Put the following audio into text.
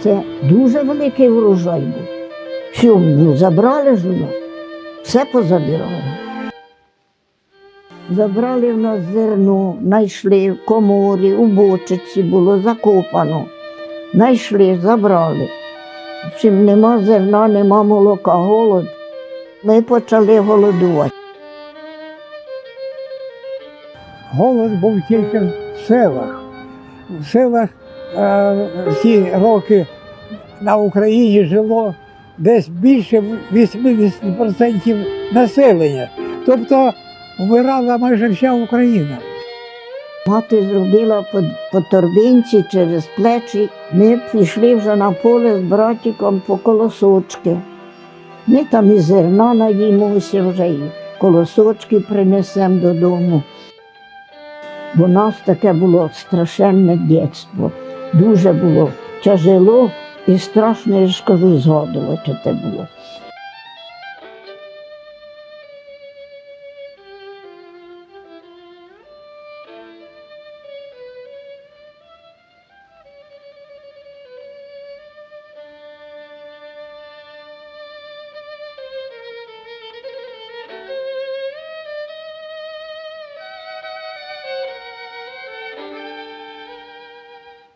Це дуже великий врожай був. Що, ну, забрали ж у нас, все позабирали. Забрали в нас зерно, знайшли в коморі, у бочиці було закопано. Знайшли, забрали. Чим нема зерна, нема молока, голод. Ми почали голодувати. Голод був тільки в селах. В селах е, ці роки на Україні жило десь більше 80% населення. Тобто вмирала майже вся Україна. Мати зробила по, по торбинці через плечі. Ми пішли вже на поле з братиком по колосочки. Ми там і зерна наїмося вже, і колосочки принесемо додому. Бо у нас таке було страшенне дитинство. Дуже було тяжело і страшно, я ж кажу, згадувати те було.